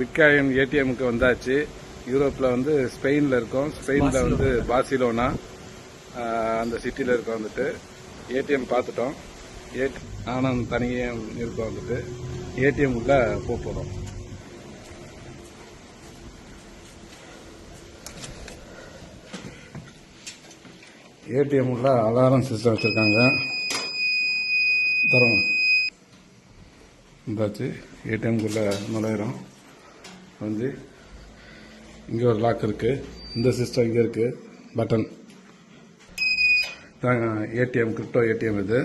Bitcoin ஏடிஎம்க்கு வந்தாச்சு. யூரோப்பில் வந்து ஸ்பெயினில் இருக்கோம். ஸ்பெயினில் வந்து பார்சிலோனா அந்த சிட்டியில் இருக்கோம் வந்துட்டு ஏடிஎம் பார்த்துட்டோம் ஏடி நானும் தனியே இருக்கோம் வந்துட்டு. ஏடிஎம் உள்ள போக போகிறோம் ஏடிஎம் உள்ள அலாரம் சிஸ்டம் வச்சுருக்காங்க. தரோம். வந்தாச்சு ஏடிஎம்குள்ளே நுழையிறோம். வந்து இங்கே ஒரு லாக் இருக்குது இந்த சிஸ்டம் இங்கே இருக்குது பட்டன் ஏடிஎம் கிரிப்டோ ஏடிஎம் இது.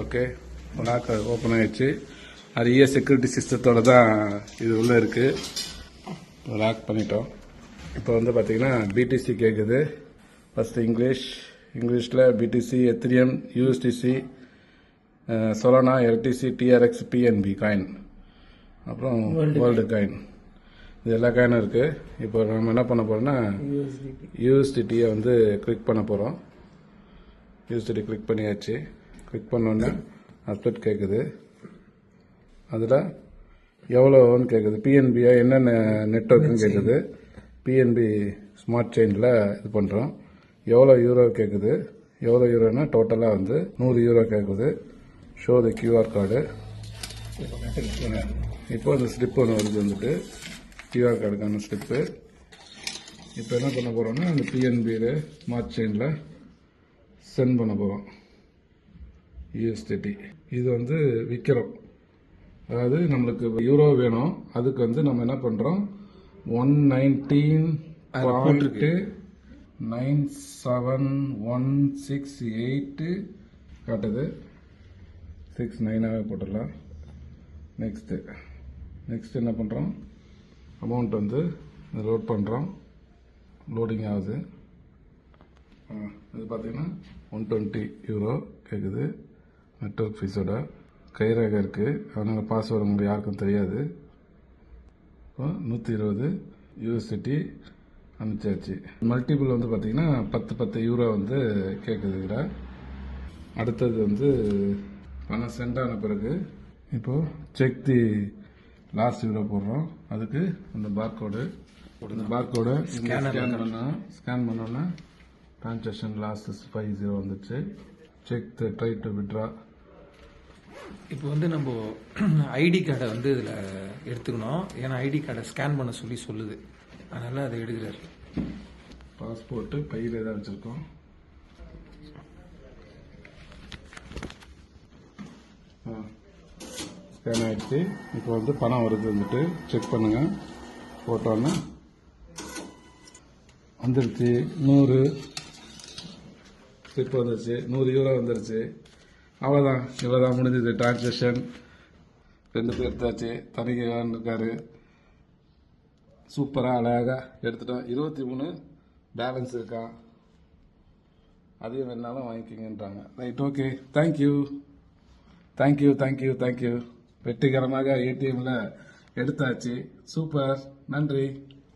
ஓகே லாக் ஓப்பன் ஆயிடுச்சு. அது இஏ செக்யூரிட்டி சிஸ்டத்தோட தான் இது உள்ளே இருக்குது லாக் பண்ணிட்டோம். இப்போ வந்து பார்த்தீங்கன்னா பிடிசி கேட்குது ஃபஸ்ட்டு இங்கிலீஷ் இங்கிலீஷில் BTC Ethereum USDC Solana LTC TRX BNB coin அப்புறம் வேர்ல்டு காயின் இது எல்லா காயினும் இருக்குது இப்போ நம்ம என்ன பண்ண போறோம்னா யூஎஸ்டிடியை வந்து கிளிக் பண்ண போகிறோம் யூஎஸ்டிடி கிளிக் பண்ணியாச்சு. கிளிக் பண்ணோன்னே அப்டேட் கேட்குது அதில் எவ்வளோன்னு கேட்குது பிஎன்பியா என்னென்ன நெட்ஒர்க்குன்னு கேட்குது பிஎன்பி ஸ்மார்ட் செயினில் இது பண்ணுறோம் எவ்வளோ யூரோ கேட்குது எவ்வளோ யூரோனா டோட்டலாக வந்து நூறு யூரோ கேட்குது ஷோ த கியூஆர் கார்டு இப்போ அந்த ஸ்லிப் ஒன்று வருது வந்துட்டு. கியூஆர் கார்டுக்கான ஸ்லிப்பு இப்போ என்ன பண்ண போகிறோம்னா அந்த பிஎன்பியில் ஸ்மார்ட் செயினில் சென்ட் பண்ண போகிறோம் யூஎஸ்டிடி இது வந்து விற்கிறோம் அதாவது நம்மளுக்கு யூரோ வேணும். அதுக்கு வந்து நம்ம என்ன பண்ணுறோம் one nineteen point nine seven one six eight காட்டுது. சிக்ஸ் நைனாகவே போட்டுடலாம். நெக்ஸ்ட்டு நெக்ஸ்ட் என்ன பண்ணுறோம் அமௌண்ட் வந்து லோட் பண்ணுறோம் லோடிங் ஆகுது. இது பார்த்திங்கன்னா ஒன் டுவெண்ட்டி யூரோ கேட்குது நெட்ஒர்க் ஃபீஸோட கைரேகை இருக்குது அதனால் பாஸ்வேர்டு உங்களுக்கு யாருக்கும் தெரியாது. இப்போ நூற்றி இருபது யூஎஸ்சிட்டி அனுப்பிச்சாச்சு. மல்டிபிள் வந்து பார்த்திங்கன்னா பத்து பத்து யூரோ வந்து கேட்குது இதில். அடுத்தது வந்து பணம் சென்ட் ஆன பிறகு இப்போது செக் தி லாஸ்ட் யூரோ போடுறோம். அதுக்கு அந்த பார்கோடு இந்த பார்கோடை ஸ்கேன் பண்ணோம் ஸ்கேன் பண்ணோன்னா டிரான்சாக்ஷன் லாஸ்ட் ஃபைவ் ஜீரோ வந்துச்சு. Check the try to withdraw இப்போ வந்து நம்ம ஐடி கார்டை வந்து இதில் எடுத்துக்கணும். ஏன்னா ஐடி கார்டை ஸ்கேன் பண்ண சொல்லி சொல்லுது. அதனால அதை எடுக்கிறாரு. பாஸ்போர்ட்டு பையில் தான் வச்சுருக்கோம். ஸ்கேன் ஆகிடுச்சு இப்போ வந்து பணம் வருது வந்துட்டு. செக் பண்ணுங்கள் போட்டோன்னு. வந்துடுச்சு நூறு. ஸ்லிப் வந்துருச்சு. நூறு யூரோ வந்துருச்சு. அவ்வளோதான் இவ்வளோதான் முடிஞ்சது. டிரான்சாக்ஷன் ரெண்டு பேர் எடுத்தாச்சு. தனிக்கான் இருக்காரு. சூப்பராக அழகாக எடுத்துட்டோம். இருபத்தி மூணு பேலன்ஸ் இருக்கான் அதையும் வேணாலும் வாங்கிக்கிங்கன்றாங்க. Right okay thank you thank you thank you thank you வெற்றிகரமாக ஏடிஎம்ல எடுத்தாச்சு. சூப்பர். நன்றி.